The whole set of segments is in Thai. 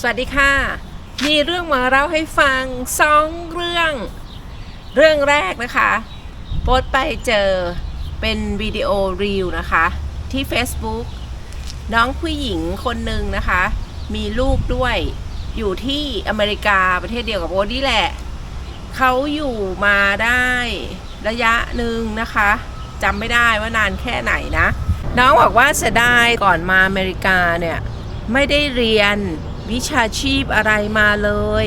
สวัสดีค่ะ มีเรื่องมาเล่าให้ฟังสองเรื่อง เรื่องแรกนะคะ โพสไปเจอเป็นวิดีโอรีวนะคะ ที่ Facebook น้องผู้หญิงคนหนึ่งนะคะ มีลูกด้วยอยู่ที่อเมริกาประเทศเดียวกับโอ๊นี่แหละ เขาอยู่มาได้ระยะหนึ่งนะคะจำไม่ได้ว่านานแค่ไหนนะ น้องบอกว่าเสียดายก่อนมาอเมริกาเนี่ย ไม่ได้เรียน วิชาชีพอะไรมาเลย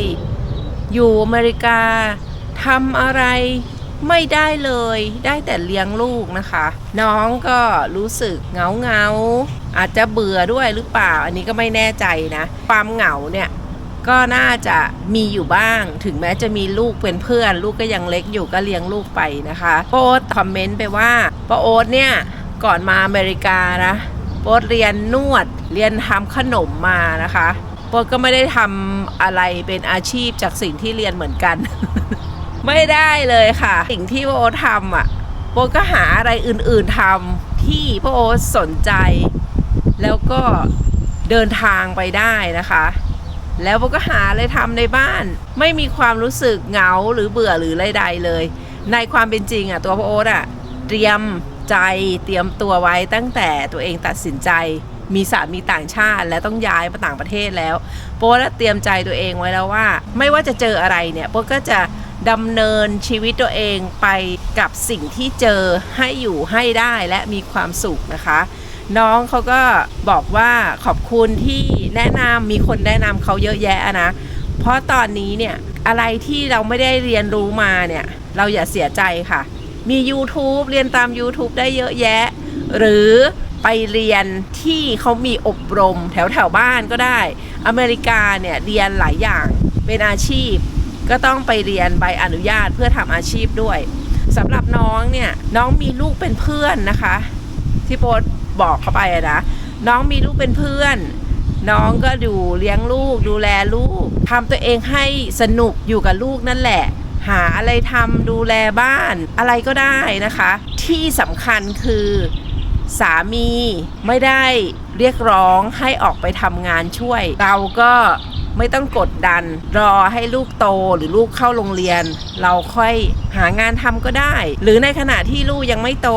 อยู่อเมริกาทำอะไรไม่ได้เลยได้แต่เลี้ยงลูกนะคะ น้องก็รู้สึกเงาเงาๆอาจจะเบื่อด้วยหรือเปล่า อันนี้ก็ไม่แน่ใจนะ ความเหงาเนี่ยก็น่าจะมีอยู่บ้าง ถึงแม้จะมีลูกเป็นเพื่อน ลูกก็ยังเล็กอยู่ก็เลี้ยงลูกไปนะคะโป๊ตคอมเมนต์ไปว่าป้าโอ๊ตเนี่ยก่อนมาอเมริกานะโป๊ตเรียนนวดเรียนทำขนมมานะคะ ป๊ตก็ไม่ได้ทำอะไรเป็นอาชีพจากสิ่งที่เรียนเหมือนกัน ไม่ได้เลยค่ะ สิ่งที่ป้าโอทำอะโปก็หาอะไรอื่นๆทำที่โอสนใจ แล้วก็เดินทางไปได้นะคะ แล้วโบก็หาอะไรทำในบ้าน ไม่มีความรู้สึกเหงาหรือเบื่อหรือใดๆเลย ในความเป็นจริงอะตัวโอ๊ตอะเตรียมใจเตรียมตัวไว้ตั้งแต่ตัวเองตัดสินใจ มีสามีต่างชาติ และต้องย้ายไปต่างประเทศแล้ว โป๊ะเตรียมใจตัวเองไว้แล้วว่า ไม่ว่าจะเจออะไรเนี่ยโป๊ะก็จะดำเนินชีวิตตัวเองไปกับสิ่งที่เจอให้อยู่ให้ได้และมีความสุขนะคะ น้องเขาก็บอกว่าขอบคุณที่แนะนำมีคนแนะนำเขาเยอะแยะนะ เพราะตอนนี้เนี่ยอะไรที่เราไม่ได้เรียนรู้มาเนี่ย เราอย่าเสียใจค่ะ มี YouTube เรียนตาม YouTube ได้เยอะแยะ หรือ ไปเรียนที่เขามีอบรมแถวแถวบ้านก็ได้ อเมริกาเนี่ยเรียนหลายอย่างเป็นอาชีพ ก็ต้องไปเรียนใบอนุญาตเพื่อทำอาชีพด้วยสำหรับน้องเนี่ยน้องมีลูกเป็นเพื่อนนะคะ ที่โพสบอกเข้าไปนะน้องมีลูกเป็นเพื่อน น้องก็ดูเลี้ยงลูกดูแลลูกทำตัวเองให้สนุกอยู่กับลูกนั่นแหละ หาอะไรทำดูแลบ้านอะไรก็ได้นะคะ ที่สำคัญคือ สามีไม่ได้เรียกร้องให้ออกไปทำงานช่วย เราก็ไม่ต้องกดดัน รอให้ลูกโตหรือลูกเข้าโรงเรียน เราค่อยหางานทำก็ได้ หรือในขณะที่ลูกยังไม่โต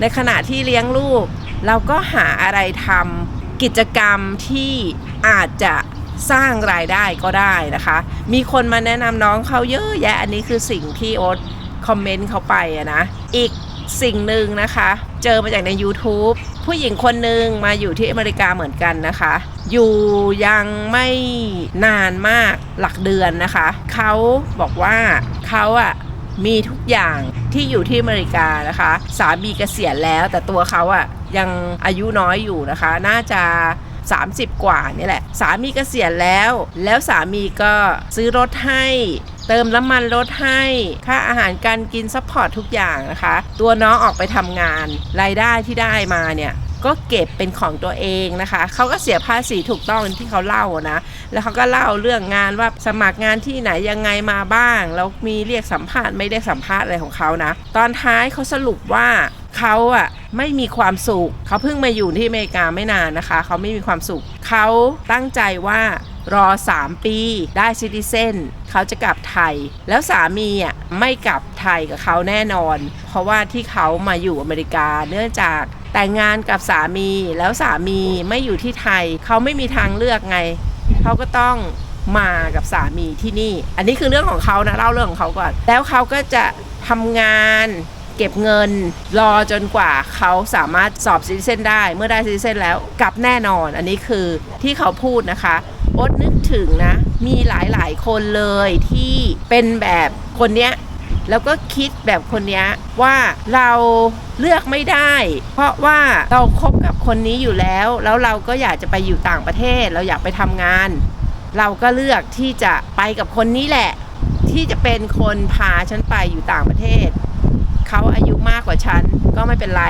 ในขณะที่เลี้ยงลูก เราก็หาอะไรทำกิจกรรมที่อาจจะสร้างรายได้ก็ได้นะคะ มีคนมาแนะนำน้องเขาเยอะแยะ อันนี้คือสิ่งที่โอ๊ตคอมเมนต์เขาไปอะนะ อีก สิ่งหนึ่งนะคะ เจอมาจากใน YouTube ผู้หญิงคนหนึ่งมาอยู่ที่อเมริกาเหมือนกันนะคะ อยู่ยังไม่นานมากหลักเดือนนะคะ เขาบอกว่าเขาอะมีทุกอย่างที่อยู่ที่อเมริกานะคะ สามีเกษียณแล้ว แต่ตัวเขาอะยังอายุน้อยอยู่นะคะ น่าจะ 30 กว่านี่แหละ สามีเกษียณแล้ว แล้วสามีก็ซื้อรถให้ เติมน้ำมันรถให้ค่าอาหารการกินซัพพอร์ตทุกอย่างนะคะ ตัวน้องออกไปทำงาน รายได้ที่ได้มาเนี่ยก็เก็บเป็นของตัวเองนะคะ เขาก็เสียภาษีถูกต้องที่เขาเล่านะ แล้วเขาก็เล่าเรื่องงานว่าสมัครงานที่ไหนยังไงมาบ้าง แล้วมีเรียกสัมภาษณ์ไม่เรียกสัมภาษณ์อะไรของเขานะ ตอนท้ายเขาสรุปว่าเขาอะไม่มีความสุข เขาเพิ่งมาอยู่ที่อเมริกาไม่นานนะคะ เขาไม่มีความสุข เขาตั้งใจว่า รอ 3 ปีได้ซิติเซนเขาจะกลับไทย แล้วสามีอะไม่กลับไทยกับเขาแน่นอน เพราะว่าที่เขามาอยู่อเมริกาเนื่องจากแต่งงานกับสามีแล้วสามีไม่อยู่ที่ไทย เขาไม่มีทางเลือกไง เขาก็ต้องมากับสามีที่นี่ อันนี้คือเรื่องของเขานะเล่าเรื่องของเขาก่อน แล้วเขาก็จะทำงานเก็บเงินรอจนกว่าเขาสามารถสอบซิติเซนได้ เมื่อได้ซิติเซนแล้วกลับแน่นอน อันนี้คือที่เขาพูดนะคะ อ๊ตนึกถึงนะ มีหลายๆคนเลยที่เป็นแบบคนเนี้ยแล้วก็คิดแบบคนเนี้ยว่าเราเลือกไม่ได้ เพราะว่าเราคบกับคนนี้อยู่แล้ว แล้วเราก็อยากจะไปอยู่ต่างประเทศ เราอยากไปทำงาน เราก็เลือกที่จะไปกับคนนี้แหละ ที่จะเป็นคนพาฉันไปอยู่ต่างประเทศ เขาอายุมากกว่าฉันก็ไม่เป็นไร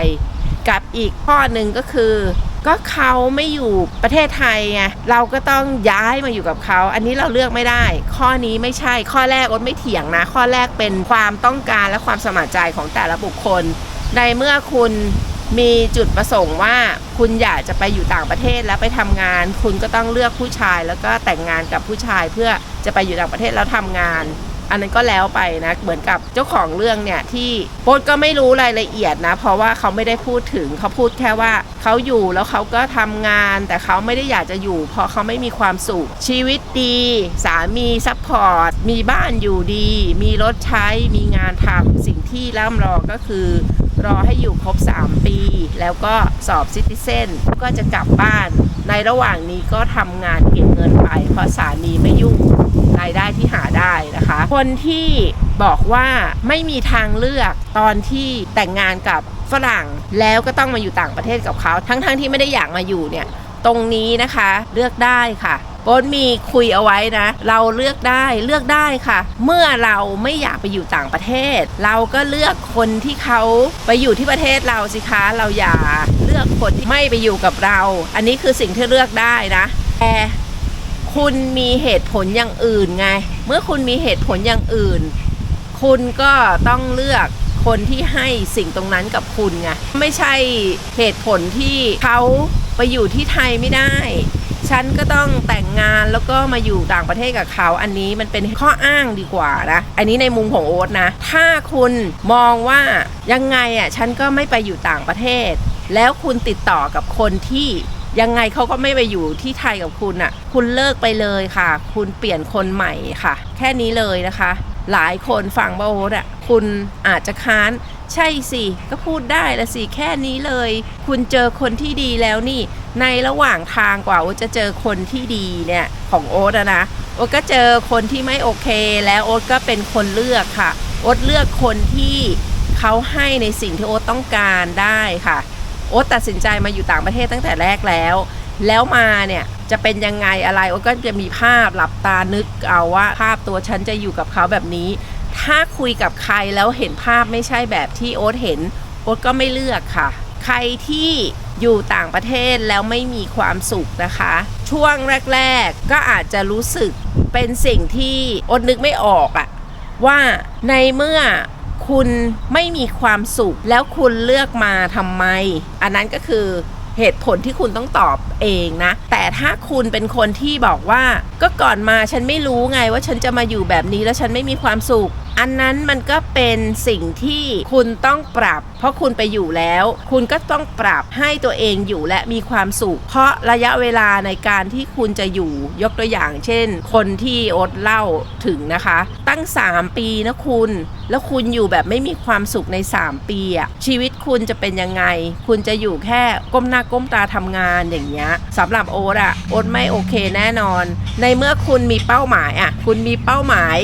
กับอีกข้อหนึ่งก็คือ ก็เขาไม่อยู่ประเทศไทยไงเราก็ต้องย้ายมาอยู่กับเขาอันนี้เราเลือกไม่ได้ ข้อนี้ไม่ใช่ข้อแรกอดไม่เถียงนะ ข้อแรกเป็นความต้องการและความสมัครใจของแต่ละบุคคล ในเมื่อคุณมีจุดประสงค์ว่าคุณอยากจะไปอยู่ต่างประเทศแล้วไปทำงาน คุณก็ต้องเลือกผู้ชายแล้วก็แต่งงานกับผู้ชายเพื่อจะไปอยู่ต่างประเทศแล้วทำงาน อันนั้นก็แล้วไปนะเหมือนกับเจ้าของเรื่องเนี่ยที่โบ๊ทก็ไม่รู้รายละเอียดนะ เพราะว่าเขาไม่ได้พูดถึงเขาพูดแค่ว่าเขาอยู่แล้วเขาก็ทำงาน แต่เขาไม่ได้อยากจะอยู่ เพราะเขาไม่มีความสุขชีวิตดี สามีซัพพอร์ตมีบ้านอยู่ดี มีรถใช้มีงานทำสิ่งที่ร่ำรอก็คือรอให้อยู่ครบ 3 ปี แล้วก็สอบซิติเซนก็จะกลับบ้าน ในระหว่างนี้ก็ทำงานเก็บเงินไป เพราะสามีไม่ยุ่ง รายได้ที่หาได้นะคะ คนที่บอกว่าไม่มีทางเลือกตอนที่แต่งงานกับฝรั่งแล้วก็ต้องมาอยู่ต่างประเทศกับเขา ทั้งๆทที่ไม่ได้อยากมาอยู่เนี่ยตรงนี้นะคะเลือกได้ค่ะโบนมีคุยเอาไว้นะ เราเลือกได้เลือกได้ค่ะ เมื่อเราไม่อยากไปอยู่ต่างประเทศ เราก็เลือกคนที่เขาไปอยู่ที่ประเทศเราสิคะเราอย่าเลือกคนที่ไม่ไปอยู่กับเรา อันนี้คือสิ่งที่เลือกได้นะแต่ คุณมีเหตุผลอย่างอื่นไง เมื่อคุณมีเหตุผลอย่างอื่น คุณก็ต้องเลือกคนที่ให้สิ่งตรงนั้นกับคุณไง ไม่ใช่เหตุผลที่เขาไปอยู่ที่ไทยไม่ได้ ฉันก็ต้องแต่งงานแล้วก็มาอยู่ต่างประเทศกับเขา อันนี้มันเป็นข้ออ้างดีกว่านะ อันนี้ในมุมของโอ๊ตนะ ถ้าคุณมองว่ายังไงอะ ฉันก็ไม่ไปอยู่ต่างประเทศ แล้วคุณติดต่อกับคนที่ ยังไงเขาก็ไม่ไปอยู่ที่ไทยกับคุณอะ คุณเลิกไปเลยค่ะ คุณเปลี่ยนคนใหม่ค่ะ แค่นี้เลยนะคะ หลายคนฟังบาโอ๊ตอะคุณอาจจะค้านใช่สิ ก็พูดได้ละสิ แค่นี้เลย คุณเจอคนที่ดีแล้วนี่ ในระหว่างทางกว่าโอ๊ตจะเจอคนที่ดีเนี่ยของโอ๊ตนะโอ๊ตก็เจอคนที่ไม่โอเค แล้วโอ๊ตก็เป็นคนเลือกค่ะ โอ๊ตเลือกคนที่เขาให้ในสิ่งที่โอ๊ตต้องการได้ค่ะ โอ๊ตตัดสินใจมาอยู่ต่างประเทศตั้งแต่แรกแล้ว แล้วมาเนี่ยจะเป็นยังไงอะไรโอ๊ตก็จะมีภาพหลับตานึกเอาว่าภาพตัวฉันจะอยู่กับเขาแบบนี้ ถ้าคุยกับใครแล้วเห็นภาพไม่ใช่แบบที่โอ๊ตเห็นโอ๊ตก็ไม่เลือกค่ะ ใครที่อยู่ต่างประเทศแล้วไม่มีความสุขนะคะ ช่วงแรก ๆก็อาจจะรู้สึกเป็นสิ่งที่โอ๊ตนึกไม่ออกอะว่าในเมื่อ คุณไม่มีความสุข แล้วคุณเลือกมาทำไม อันนั้นก็คือเหตุผลที่คุณต้องตอบเองนะ แต่ถ้าคุณเป็นคนที่บอกว่า ก็ก่อนมาฉันไม่รู้ไงว่าฉันจะมาอยู่แบบนี้แล้วฉันไม่มีความสุข อันนั้นมันก็เป็นสิ่งที่คุณต้องปรับ เพราะคุณไปอยู่แล้ว คุณก็ต้องปรับให้ตัวเองอยู่และมีความสุข เพราะระยะเวลาในการที่คุณจะอยู่ยกตัวอย่าง เช่น คนที่อ๊ตเล่าถึงนะคะ ตั้ง 3 ปีนะคุณ แล้วคุณอยู่แบบไม่มีความสุขใน 3 ปีอะชีวิตคุณจะเป็นยังไง คุณจะอยู่แค่ก้มหน้าก้มตาทำงานอย่างเงี้ยสำหรับโอ๊ตอะโอ๊ตไม่โอเคแน่นอน ในเมื่อคุณมีเป้าหมายอะคุณมีเป้าหมาย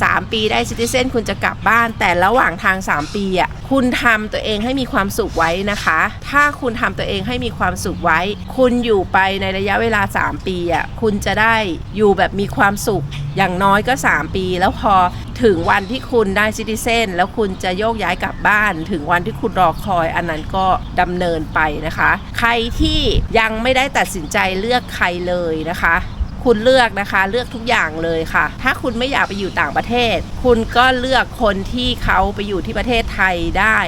3 ปีได้ซิติเซนคุณจะกลับบ้าน แต่ระหว่างทาง 3 ปีอะคุณทำตัวเองให้มีความสุขไว้นะคะ ถ้าคุณทำตัวเองให้มีความสุขไว้ คุณอยู่ไปในระยะเวลา 3 ปีอะคุณจะได้อยู่แบบมีความสุขอย่างน้อยก็ 3 ปี แล้วพอถึงวันที่คุณได้ซิติเซนแล้วคุณจะโยกย้ายกลับบ้าน ถึงวันที่คุณรอคอย อันนั้นก็ดำเนินไปนะคะ ใครที่ยังไม่ได้ตัดสินใจเลือกใครเลยนะคะ คุณเลือกนะคะ เลือกทุกอย่างเลยค่ะ ถ้าคุณไม่อยากไปอยู่ต่างประเทศ คุณก็เลือกคนที่เขาไปอยู่ที่ประเทศไทยได้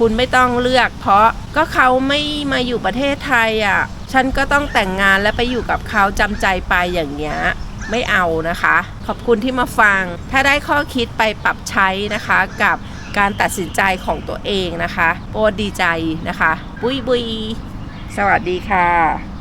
คุณไม่ต้องเลือก เพราะก็เขาไม่มาอยู่ประเทศไทยอะฉันก็ต้องแต่งงานและไปอยู่กับเขาจำใจไปอย่างเงี้ยไม่เอานะคะ ขอบคุณที่มาฟัง ถ้าได้ข้อคิดไปปรับใช้นะคะกับการตัดสินใจของตัวเองนะคะ โปรดดีใจนะคะ บุยบุย สวัสดีค่ะ